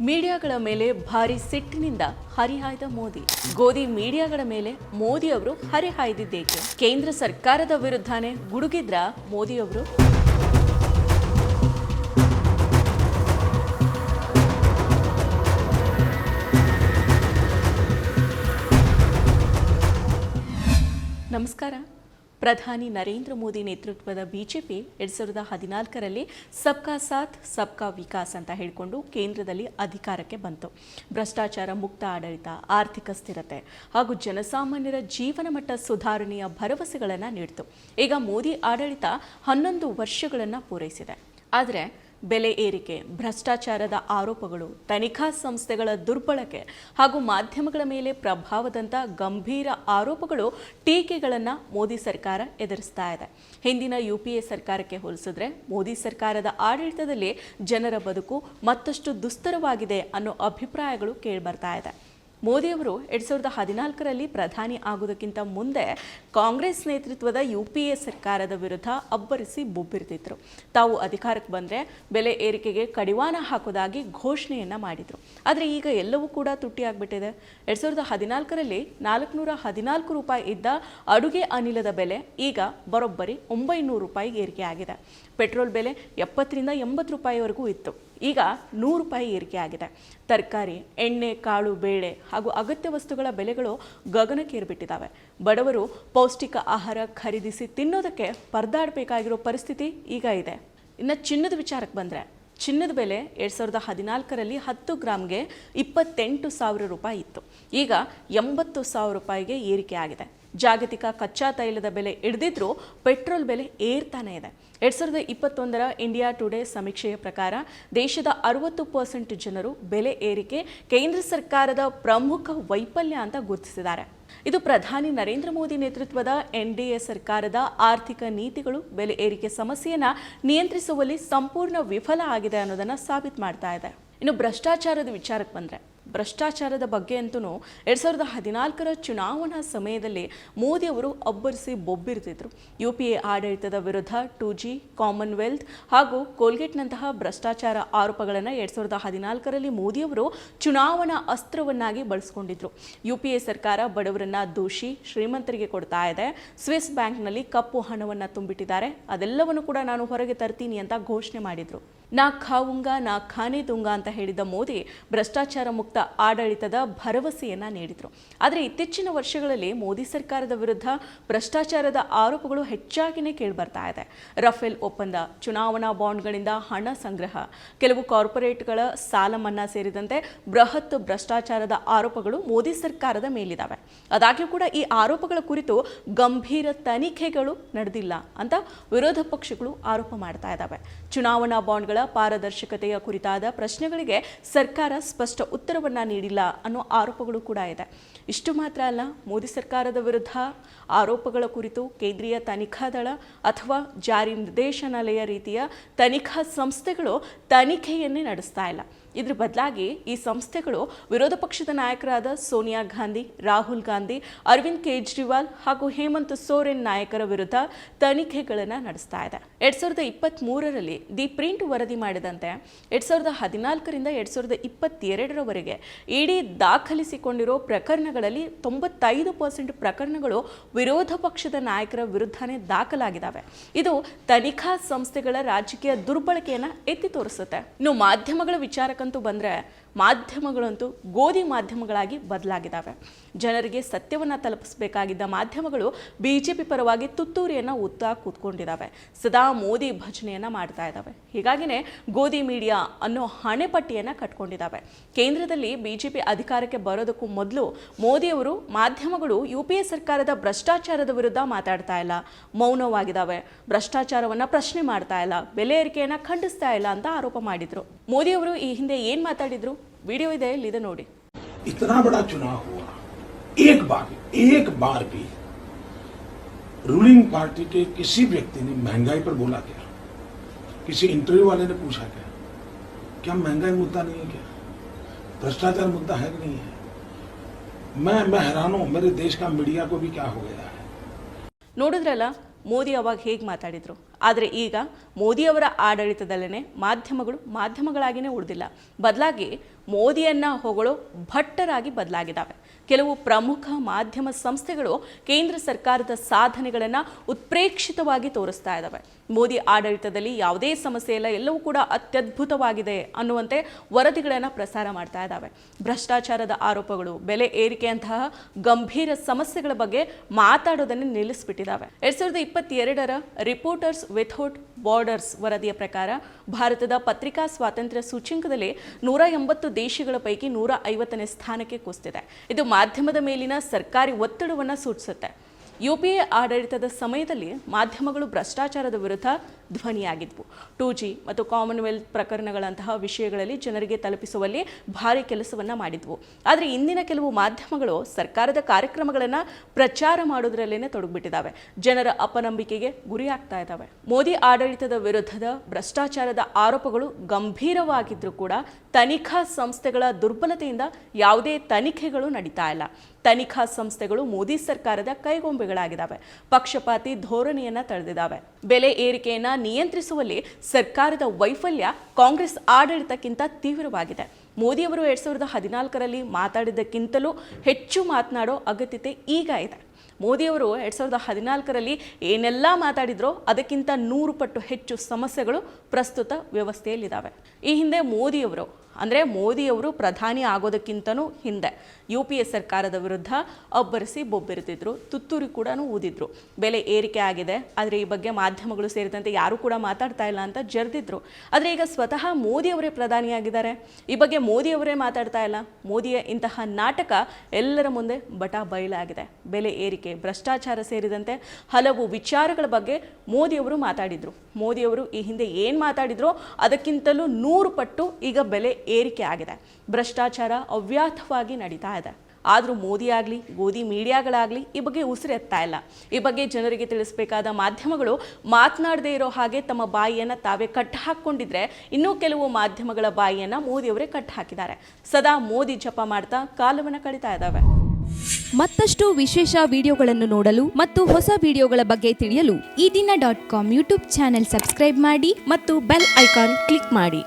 ಮೀಡಿಯಾಗಳ ಮೇಲೆ ಭಾರಿ ಸಿಟ್ಟಿನಿಂದ ಹರಿಹಾಯ್ದ ಮೋದಿ. ಗೋಧಿ ಮೀಡಿಯಾಗಳ ಮೇಲೆ ಮೋದಿ ಅವರು ಹರಿಹಾಯ್ದಿದ್ದೇಕೆ? ಕೇಂದ್ರ ಸರ್ಕಾರದ ವಿರುದ್ಧನೇ ಗುಡುಗಿದ್ರ ಮೋದಿ ಅವರು? ನಮಸ್ಕಾರ. ಪ್ರಧಾನಿ ನರೇಂದ್ರ ಮೋದಿ ನೇತೃತ್ವದ ಬಿಜೆಪಿ ಎರಡ್ ಸಾವಿರದ ಹದಿನಾಲ್ಕರಲ್ಲಿ ಸಬ್ಕಾ ಸಾಥ್, ಸಬ್ಕಾ ವಿಕಾಸ್ ಅಂತ ಹೇಳಿಕೊಂಡು ಕೇಂದ್ರದಲ್ಲಿ ಅಧಿಕಾರಕ್ಕೆ ಬಂತು. ಭ್ರಷ್ಟಾಚಾರ ಮುಕ್ತ ಆಡಳಿತ, ಆರ್ಥಿಕ ಸ್ಥಿರತೆ ಹಾಗೂ ಜನಸಾಮಾನ್ಯರ ಜೀವನ ಮಟ್ಟ ಸುಧಾರಣೆಯ ಭರವಸೆಗಳನ್ನು ನೀಡಿತು. ಈಗ ಮೋದಿ ಆಡಳಿತ ಹನ್ನೊಂದು ವರ್ಷಗಳನ್ನು ಪೂರೈಸಿದೆ. ಆದರೆ ಬೆಲೆ ಏರಿಕೆ, ಭ್ರಷ್ಟಾಚಾರದ ಆರೋಪಗಳು, ತನಿಖಾ ಸಂಸ್ಥೆಗಳ ದುರ್ಬಳಕೆ ಹಾಗೂ ಮಾಧ್ಯಮಗಳ ಮೇಲೆ ಪ್ರಭಾವದಂಥ ಗಂಭೀರ ಆರೋಪಗಳು ಟೀಕೆಗಳನ್ನು ಮೋದಿ ಸರ್ಕಾರ ಎದುರಿಸ್ತಾ ಇದೆ. ಹಿಂದಿನ ಯು ಪಿ ಎ ಸರ್ಕಾರಕ್ಕೆ ಹೋಲಿಸಿದ್ರೆ ಮೋದಿ ಸರ್ಕಾರದ ಆಡಳಿತದಲ್ಲಿ ಜನರ ಬದುಕು ಮತ್ತಷ್ಟು ದುಸ್ತರವಾಗಿದೆ ಅನ್ನೋ ಅಭಿಪ್ರಾಯಗಳು ಕೇಳಿಬರ್ತಾ ಇದೆ. ಮೋದಿಯವರು ಎರಡ್ ಸಾವಿರದ ಹದಿನಾಲ್ಕರಲ್ಲಿ ಪ್ರಧಾನಿ ಆಗೋದಕ್ಕಿಂತ ಮುಂದೆ ಕಾಂಗ್ರೆಸ್ ನೇತೃತ್ವದ ಯು ಪಿ ಎ ಸರ್ಕಾರದ ವಿರುದ್ಧ ಅಬ್ಬರಿಸಿ ಬೊಬ್ಬಿರ್ತಿದ್ರು. ತಾವು ಅಧಿಕಾರಕ್ಕೆ ಬಂದರೆ ಬೆಲೆ ಏರಿಕೆಗೆ ಕಡಿವಾಣ ಹಾಕೋದಾಗಿ ಘೋಷಣೆಯನ್ನು ಮಾಡಿದರು. ಆದರೆ ಈಗ ಎಲ್ಲವೂ ಕೂಡ ತುಟ್ಟಿಯಾಗ್ಬಿಟ್ಟಿದೆ ಎರಡ್ ಸಾವಿರದ ಹದಿನಾಲ್ಕರಲ್ಲಿ ನಾಲ್ಕುನೂರ ಹದಿನಾಲ್ಕು ರೂಪಾಯಿ ಇದ್ದ ಅಡುಗೆ ಅನಿಲದ ಬೆಲೆ ಈಗ ಬರೋಬ್ಬರಿ ಒಂಬೈನೂರು ರೂಪಾಯಿಗೆ ಏರಿಕೆ ಆಗಿದೆ ಪೆಟ್ರೋಲ್ ಬೆಲೆ ಎಪ್ಪತ್ತರಿಂದ ಎಂಬತ್ತು ರೂಪಾಯಿವರೆಗೂ ಇತ್ತು. ಈಗ ನೂರು ರೂಪಾಯಿ ಏರಿಕೆ ಆಗಿದೆ. ತರಕಾರಿ, ಎಣ್ಣೆ, ಕಾಳು, ಬೇಳೆ ಹಾಗೂ ಅಗತ್ಯ ವಸ್ತುಗಳ ಬೆಲೆಗಳು ಗಗನಕ್ಕೇರಿಬಿಟ್ಟಿದ್ದಾವೆ ಬಡವರು ಪೌಷ್ಟಿಕ ಆಹಾರ ಖರೀದಿಸಿ ತಿನ್ನೋದಕ್ಕೆ ಪರದಾಡಬೇಕಾಗಿರೋ ಪರಿಸ್ಥಿತಿ ಈಗ ಇದೆ. ಇನ್ನು ಚಿನ್ನದ ವಿಚಾರಕ್ಕೆ ಬಂದರೆ, ಚಿನ್ನದ ಬೆಲೆ ಎರಡು ಸಾವಿರದ ಹದಿನಾಲ್ಕರಲ್ಲಿ ಹತ್ತು ಗ್ರಾಮ್ಗೆ ಇಪ್ಪತ್ತೆಂಟು ಸಾವಿರ ರೂಪಾಯಿ ಇತ್ತು. ಈಗ ಎಂಬತ್ತು ಸಾವಿರ ರೂಪಾಯಿಗೆ ಏರಿಕೆ ಆಗಿದೆ. ಜಾಗತಿಕ ಕಚ್ಚಾ ತೈಲದ ಬೆಲೆ ಇಳಿದಿದ್ರೂ ಪೆಟ್ರೋಲ್ ಬೆಲೆ ಏರ್ತಾನೆ ಇದೆ. ಎರಡ್ ಸಾವಿರದ ಇಪ್ಪತ್ತೊಂದರ ಇಂಡಿಯಾ ಟುಡೇ ಸಮೀಕ್ಷೆಯ ಪ್ರಕಾರ ದೇಶದ ಅರವತ್ತು ಪರ್ಸೆಂಟ್ ಜನರು ಬೆಲೆ ಏರಿಕೆ ಕೇಂದ್ರ ಸರ್ಕಾರದ ಪ್ರಮುಖ ವೈಫಲ್ಯ ಅಂತ ಗುರುತಿಸಿದ್ದಾರೆ. ಇದು ಪ್ರಧಾನಿ ನರೇಂದ್ರ ಮೋದಿ ನೇತೃತ್ವದ ಎನ್ಡಿಎ ಸರ್ಕಾರದ ಆರ್ಥಿಕ ನೀತಿಗಳು ಬೆಲೆ ಏರಿಕೆ ಸಮಸ್ಯೆಯನ್ನು ನಿಯಂತ್ರಿಸುವಲ್ಲಿ ಸಂಪೂರ್ಣ ವಿಫಲ ಆಗಿದೆ ಅನ್ನೋದನ್ನ ಸಾಬೀತು ಮಾಡ್ತಾ ಇದೆ. ಇನ್ನು ಭ್ರಷ್ಟಾಚಾರದ ವಿಚಾರಕ್ಕೆ ಬಂದ್ರೆ ಭ್ರಷ್ಟಾಚಾರದ ಬಗ್ಗೆ ಅಂತೂ ಎರಡು ಸಾವಿರದ ಹದಿನಾಲ್ಕರ ಚುನಾವಣಾ ಸಮಯದಲ್ಲಿ ಮೋದಿ ಅವರು ಅಬ್ಬರಿಸಿ ಬೊಬ್ಬಿರ್ತಿದ್ರು. ಯು ಪಿ ಎ ಆಡಳಿತದ ವಿರುದ್ಧ ಟೂ ಜಿ, ಕಾಮನ್ವೆಲ್ತ್ ಹಾಗೂ ಕೋಲ್ಗೇಟ್ನಂತಹ ಭ್ರಷ್ಟಾಚಾರ ಆರೋಪಗಳನ್ನು ಎರಡು ಸಾವಿರದ ಹದಿನಾಲ್ಕರಲ್ಲಿ ಮೋದಿಯವರು ಚುನಾವಣಾ ಅಸ್ತ್ರವನ್ನಾಗಿ ಬಳಸ್ಕೊಂಡಿದ್ರು. ಯು ಪಿ ಎ ಸರ್ಕಾರ ಬಡವರನ್ನ ದೋಷಿ ಶ್ರೀಮಂತರಿಗೆ ಕೊಡ್ತಾ ಇದೆ. ಸ್ವಿಸ್ ಬ್ಯಾಂಕ್ನಲ್ಲಿ ಕಪ್ಪು ಹಣವನ್ನು ತುಂಬಿಟ್ಟಿದ್ದಾರೆ. ಅದೆಲ್ಲವನ್ನು ಕೂಡ ನಾನು ಹೊರಗೆ ತರ್ತೀನಿ ಅಂತ ಘೋಷಣೆ ಮಾಡಿದ್ರು. ನಾ ಖಾವುಂಗ, ನಾ ಖಾನೆ ದುಂಗ ಅಂತ ಹೇಳಿದ ಮೋದಿ ಭ್ರಷ್ಟಾಚಾರ ಮುಕ್ತ ಆಡಳಿತದ ಭರವಸೆಯನ್ನ ನೀಡಿದರು. ಆದರೆ ಇತ್ತೀಚಿನ ವರ್ಷಗಳಲ್ಲಿ ಮೋದಿ ಸರ್ಕಾರದ ವಿರುದ್ಧ ಭ್ರಷ್ಟಾಚಾರದ ಆರೋಪಗಳು ಹೆಚ್ಚಾಗಿನೇ ಕೇಳಿಬರ್ತಾ ಇದೆ. ರಫೇಲ್ ಒಪ್ಪಂದ, ಚುನಾವಣಾ ಬಾಂಡ್ಗಳಿಂದ ಹಣ ಸಂಗ್ರಹ, ಕೆಲವು ಕಾರ್ಪೊರೇಟ್ಗಳ ಸಾಲ ಮನ್ನಾ ಸೇರಿದಂತೆ ಬೃಹತ್ ಭ್ರಷ್ಟಾಚಾರದ ಆರೋಪಗಳು ಮೋದಿ ಸರ್ಕಾರದ ಮೇಲಿದ್ದಾವೆ ಆದಾಗ್ಯೂ ಕೂಡ ಈ ಆರೋಪಗಳ ಕುರಿತು ಗಂಭೀರ ತನಿಖೆಗಳು ನಡೆದಿಲ್ಲ ಅಂತ ವಿರೋಧ ಪಕ್ಷಗಳು ಆರೋಪ ಮಾಡ್ತಾ ಇದ್ದಾವೆ ಚುನಾವಣಾ ಬಾಂಡ್ಗಳ ಪಾರದರ್ಶಕತೆಯ ಕುರಿತಾದ ಪ್ರಶ್ನೆಗಳಿಗೆ ಸರ್ಕಾರ ಸ್ಪಷ್ಟ ಉತ್ತರವನ್ನು ನೀಡಿಲ್ಲ ಅನ್ನೋ ಆರೋಪಗಳು ಕೂಡ ಇದೆ. ಇಷ್ಟು ಮಾತ್ರ ಅಲ್ಲ, ಮೋದಿ ಸರ್ಕಾರದ ವಿರುದ್ಧ ಆರೋಪಗಳ ಕುರಿತು ಕೇಂದ್ರೀಯ ತನಿಖಾ ದಳ ಅಥವಾ ಜಾರಿ ನಿರ್ದೇಶನಾಲಯ ರೀತಿಯ ತನಿಖಾ ಸಂಸ್ಥೆಗಳು ತನಿಖೆಯನ್ನೇ ನಡೆಸ್ತಾ ಇಲ್ಲ. ಇದ್ರ ಬದಲಾಗಿ ಈ ಸಂಸ್ಥೆಗಳು ವಿರೋಧ ಪಕ್ಷದ ನಾಯಕರಾದ ಸೋನಿಯಾ ಗಾಂಧಿ, ರಾಹುಲ್ ಗಾಂಧಿ, ಅರವಿಂದ್ ಕೇಜ್ರಿವಾಲ್ ಹಾಗೂ ಹೇಮಂತ್ ಸೋರೆನ್ ನಾಯಕರ ವಿರುದ್ಧ ತನಿಖೆಗಳನ್ನು ನಡೆಸ್ತಾ ಇದೆ. ಎರಡ್ ಸಾವಿರದ ಇಪ್ಪತ್ತ್ ಮೂರರಲ್ಲಿ ದಿ ಪ್ರಿಂಟ್ ವರದಿ ಮಾಡಿದಂತೆ ಎರಡ್ ಸಾವಿರದ ಹದಿನಾಲ್ಕರಿಂದ ಎರಡ್ ಸಾವಿರದ ಇಪ್ಪತ್ತೆರಡರವರೆಗೆ ಇಡೀ ದಾಖಲಿಸಿಕೊಂಡಿರೋ ಪ್ರಕರಣಗಳಲ್ಲಿ ತೊಂಬತ್ತೈದು ಪರ್ಸೆಂಟ್ ಪ್ರಕರಣಗಳು ವಿರೋಧ ಪಕ್ಷದ ನಾಯಕರ ವಿರುದ್ಧನೇ ದಾಖಲಾಗಿದ್ದಾವೆ ಇದು ತನಿಖಾ ಸಂಸ್ಥೆಗಳ ರಾಜಕೀಯ ದುರ್ಬಳಕೆಯನ್ನು ಎತ್ತಿ ತೋರಿಸುತ್ತೆ. ಇನ್ನು ಮಾಧ್ಯಮಗಳ ವಿಚಾರಕ್ಕಂತೂ ಬಂದ್ರೆ ಮಾಧ್ಯಮಗಳಂತೂ ಗೋಧಿ ಮಾಧ್ಯಮಗಳಾಗಿ ಬದಲಾಗಿದ್ದಾವೆ ಜನರಿಗೆ ಸತ್ಯವನ್ನು ತಲುಪಿಸಬೇಕಾಗಿದ್ದ ಮಾಧ್ಯಮಗಳು ಬಿ ಜೆ ಪಿ ಪರವಾಗಿ ತುತ್ತೂರಿಯನ್ನು ಉತ್ತಾ ಕೂತ್ಕೊಂಡಿದ್ದಾವೆ ಸದಾ ಮೋದಿ ಭಜನೆಯನ್ನು ಮಾಡ್ತಾ ಇದ್ದಾವೆ ಹೀಗಾಗಿನೇ ಗೋಧಿ ಮೀಡಿಯಾ ಅನ್ನೋ ಹಣೆಪಟ್ಟಿಯನ್ನು ಕಟ್ಕೊಂಡಿದ್ದಾವೆ ಕೇಂದ್ರದಲ್ಲಿ ಬಿ ಜೆ ಪಿ ಅಧಿಕಾರಕ್ಕೆ ಬರೋದಕ್ಕೂ ಮೊದಲು ಮೋದಿಯವರು ಮಾಧ್ಯಮಗಳು ಯು ಪಿ ಎ ಸರ್ಕಾರದ ಭ್ರಷ್ಟಾಚಾರದ ವಿರುದ್ಧ ಮಾತಾಡ್ತಾ ಇಲ್ಲ. ಮೌನವಾಗಿದ್ದಾವೆ ಭ್ರಷ್ಟಾಚಾರವನ್ನು ಪ್ರಶ್ನೆ ಮಾಡ್ತಾ ಇಲ್ಲ. ಬೆಲೆ ಏರಿಕೆಯನ್ನು ಖಂಡಿಸ್ತಾ ಇಲ್ಲ ಅಂತ ಆರೋಪ ಮಾಡಿದರು. ಮೋದಿಯವರು ಈ ಹಿಂದೆ ಏನು ಮಾತಾಡಿದ್ರು? ವಿಡಿಯೋ ಇದೆ ಇಲ್ಲಿದೆ ನೋಡಿ इतना बड़ा चुनाव हुआ एक बार एक बार भी रूलिंग पार्टी के किसी व्यक्ति ने महंगाई पर बोला क्या किसी इंटरव्यू वाले ने पूछा क्या क्या महंगाई मुद्दा नहीं है क्या भ्रष्टाचार मुद्दा है कि नहीं है मैं मैं हैरान हूं मेरे देश का मीडिया को भी क्या हो गया है ನೋಡಿದ್ರಲ್ಲ ಮೋದಿ ಅವಾಗ ಹೇಗೆ ಮಾತಾಡಿದರು? ಆದರೆ ಈಗ ಮೋದಿಯವರ ಆಡಳಿತದಲ್ಲೇ ಮಾಧ್ಯಮಗಳು ಮಾಧ್ಯಮಗಳಾಗಿಯೇ ಉಳಿದಿಲ್ಲ. ಬದಲಾಗಿ ಮೋದಿಯನ್ನು ಹೊಗಳು ಭಟ್ಟರಾಗಿ ಬದಲಾಗಿದ್ದಾವೆ ಕೆಲವು ಪ್ರಮುಖ ಮಾಧ್ಯಮ ಸಂಸ್ಥೆಗಳು ಕೇಂದ್ರ ಸರ್ಕಾರದ ಸಾಧನೆಗಳನ್ನು ಉತ್ಪ್ರೇಕ್ಷಿತವಾಗಿ ತೋರಿಸ್ತಾ ಇದ್ದಾವೆ ಮೋದಿ ಆಡಳಿತದಲ್ಲಿ ಯಾವುದೇ ಸಮಸ್ಯೆ ಇಲ್ಲ, ಎಲ್ಲವೂ ಕೂಡ ಅತ್ಯದ್ಭುತವಾಗಿದೆ ಅನ್ನುವಂತೆ ವರದಿಗಳನ್ನು ಪ್ರಸಾರ ಮಾಡ್ತಾ ಇದ್ದಾವೆ. ಭ್ರಷ್ಟಾಚಾರದ ಆರೋಪಗಳು, ಬೆಲೆ ಏರಿಕೆಯಂತಹ ಗಂಭೀರ ಸಮಸ್ಯೆಗಳ ಬಗ್ಗೆ ಮಾತಾಡೋದನ್ನು ನಿಲ್ಲಿಸ್ಬಿಟ್ಟಿದ್ದಾವೆ. ಎರಡ್ ಸಾವಿರದ ಇಪ್ಪತ್ತೆರಡರ ರಿಪೋರ್ಟರ್ಸ್ ವಿಥೌಟ್ ಬಾರ್ಡರ್ಸ್ ವರದಿಯ ಪ್ರಕಾರ, ಭಾರತದ ಪತ್ರಿಕಾ ಸ್ವಾತಂತ್ರ್ಯ ಸೂಚ್ಯಂಕದಲ್ಲಿ ನೂರ ಎಂಬತ್ತು ದೇಶಗಳ ಪೈಕಿ ನೂರ ಐವತ್ತನೇ ಸ್ಥಾನಕ್ಕೆ ಕುಸಿದಿದೆ. ಇದು ಮಾಧ್ಯಮದ ಮೇಲಿನ ಸರ್ಕಾರಿ ಒತ್ತಡವನ್ನು ಸೂಚಿಸುತ್ತೆ. ಯು ಪಿ ಎ ಆಡಳಿತದ ಸಮಯದಲ್ಲಿ ಮಾಧ್ಯಮಗಳು ಭ್ರಷ್ಟಾಚಾರದ ವಿರುದ್ಧ ಧ್ವನಿಯಾಗಿದ್ವು. ಟೂ ಜಿ ಮತ್ತು ಕಾಮನ್ವೆಲ್ತ್ ಪ್ರಕರಣಗಳಂತಹ ವಿಷಯಗಳಲ್ಲಿ ಜನರಿಗೆ ತಲುಪಿಸುವಲ್ಲಿ ಭಾರಿ ಕೆಲಸವನ್ನ ಮಾಡಿದ್ವು. ಆದರೆ ಇಂದಿನ ಕೆಲವು ಮಾಧ್ಯಮಗಳು ಸರ್ಕಾರದ ಕಾರ್ಯಕ್ರಮಗಳನ್ನು ಪ್ರಚಾರ ಮಾಡೋದ್ರಲ್ಲೇ ತೊಡಗಿಬಿಟ್ಟಿದ್ದಾವೆ ಜನರ ಅಪನಂಬಿಕೆಗೆ ಗುರಿಯಾಗ್ತಾ ಇದ್ದಾವೆ ಮೋದಿ ಆಡಳಿತದ ವಿರುದ್ಧದ ಭ್ರಷ್ಟಾಚಾರದ ಆರೋಪಗಳು ಗಂಭೀರವಾಗಿದ್ದರೂ ಕೂಡ ತನಿಖಾ ಸಂಸ್ಥೆಗಳ ದುರ್ಬಲತೆಯಿಂದ ಯಾವುದೇ ತನಿಖೆಗಳು ನಡೀತಾ ಇಲ್ಲ. ತನಿಖಾ ಸಂಸ್ಥೆಗಳು ಮೋದಿ ಸರ್ಕಾರದ ಕೈಗೊಂಬೆಗಳಾಗಿದ್ದಾವೆ ಪಕ್ಷಪಾತಿ ಧೋರಣೆಯನ್ನ ತಳೆದಿದ್ದಾವೆ ಬೆಲೆ ಏರಿಕೆಯನ್ನ ನಿಯಂತ್ರಿಸುವಲ್ಲಿ ಸರ್ಕಾರದ ವೈಫಲ್ಯ ಕಾಂಗ್ರೆಸ್ ಆಡಳಿತಕ್ಕಿಂತ ತೀವ್ರವಾಗಿದೆ. ಮೋದಿಯವರು ಎರಡ್ ಸಾವಿರದ ಹದಿನಾಲ್ಕರಲ್ಲಿ ಮಾತಾಡಿದ್ದಕ್ಕಿಂತಲೂ ಹೆಚ್ಚು ಮಾತನಾಡೋ ಅಗತ್ಯತೆ ಈಗ ಇದೆ. ಮೋದಿಯವರು ಎರಡ್ ಸಾವಿರದ ಹದಿನಾಲ್ಕರಲ್ಲಿ ಏನೆಲ್ಲ ಮಾತಾಡಿದ್ರೋ ಅದಕ್ಕಿಂತ ನೂರು ಪಟ್ಟು ಹೆಚ್ಚು ಸಮಸ್ಯೆಗಳು ಪ್ರಸ್ತುತ ವ್ಯವಸ್ಥೆಯಲ್ಲಿದ್ದಾವೆ. ಈ ಹಿಂದೆ ಮೋದಿಯವರು ಅಂದರೆ ಮೋದಿಯವರು ಪ್ರಧಾನಿ ಆಗೋದಕ್ಕಿಂತನೂ ಹಿಂದೆ. ಯು ಪಿ ಎ ಸರ್ಕಾರದ ವಿರುದ್ಧ ಅಬ್ಬರಿಸಿ ಬೊಬ್ಬಿರ್ತಿದ್ರು, ತುತ್ತೂರಿ ಕೂಡ ಊದಿದ್ರು. ಬೆಲೆ ಏರಿಕೆ ಆಗಿದೆ, ಆದರೆ ಈ ಬಗ್ಗೆ ಮಾಧ್ಯಮಗಳು ಸೇರಿದಂತೆ ಯಾರೂ ಕೂಡ ಮಾತಾಡ್ತಾ ಇಲ್ಲ ಅಂತ ಜರ್ದಿದ್ರು. ಆದರೆ ಈಗ ಸ್ವತಃ ಮೋದಿಯವರೇ ಪ್ರಧಾನಿಯಾಗಿದ್ದಾರೆ. ಈ ಬಗ್ಗೆ ಮೋದಿಯವರೇ ಮಾತಾಡ್ತಾ ಇಲ್ಲ. ಮೋದಿಯ ಇಂತಹ ನಾಟಕ ಎಲ್ಲರ ಮುಂದೆ ಬಟಾ ಬಯಲಾಗಿದೆ. ಬೆಲೆ ಏರಿಕೆ, ಭ್ರಷ್ಟಾಚಾರ ಸೇರಿದಂತೆ ಹಲವು ವಿಚಾರಗಳ ಬಗ್ಗೆ ಮೋದಿಯವರು ಮಾತಾಡಿದರು. ಮೋದಿಯವರು ಈ ಹಿಂದೆ ಏನು ಮಾತಾಡಿದ್ರೋ ಅದಕ್ಕಿಂತಲೂ ನೂರು ಪಟ್ಟು ಈಗ ಬೆಲೆ ಏರಿಕೆ ಆಗಿದೆ. ಭ್ರಷ್ಟಾಚಾರ ಅವ್ಯಾಥವಾಗಿ ನಡೀತಾ ಇದೆ. ಆದರೂ ಮೋದಿ ಆಗಲಿ, ಗೋಧಿ ಮೀಡಿಯಾಗಳಾಗಲಿ ಈ ಬಗ್ಗೆ ಉಸಿರೆತ್ತಾ ಇಲ್ಲ. ಈ ಬಗ್ಗೆ ಜನರಿಗೆ ತಿಳಿಸಬೇಕಾದ ಮಾಧ್ಯಮಗಳು ಮಾತನಾಡದೇ ಇರೋ ಹಾಗೆ ತಮ್ಮ ಬಾಯಿಯನ್ನು ತಾವೇ ಕಟ್ಟು ಹಾಕ್ಕೊಂಡಿದ್ರೆ ಇನ್ನೂ ಕೆಲವು ಮಾಧ್ಯಮಗಳ ಬಾಯಿಯನ್ನು ಮೋದಿಯವರೇ ಕಟ್ಟು ಹಾಕಿದ್ದಾರೆ. ಸದಾ ಮೋದಿ ಜಪ ಮಾಡ್ತಾ ಕಾಲವನ್ನು ಕಳೀತಾ ಇದ್ದಾವೆ. ಮತ್ತಷ್ಟು ವಿಶೇಷ ವಿಡಿಯೋಗಳನ್ನು ನೋಡಲು ಮತ್ತು ಹೊಸ ವಿಡಿಯೋಗಳ ಬಗ್ಗೆ ತಿಳಿಯಲು Ee Dina dot com YouTube channel subscribe ಮಾಡಿ ಮತ್ತು ಬೆಲ್ ಐಕಾನ್ ಕ್ಲಿಕ್ ಮಾಡಿ.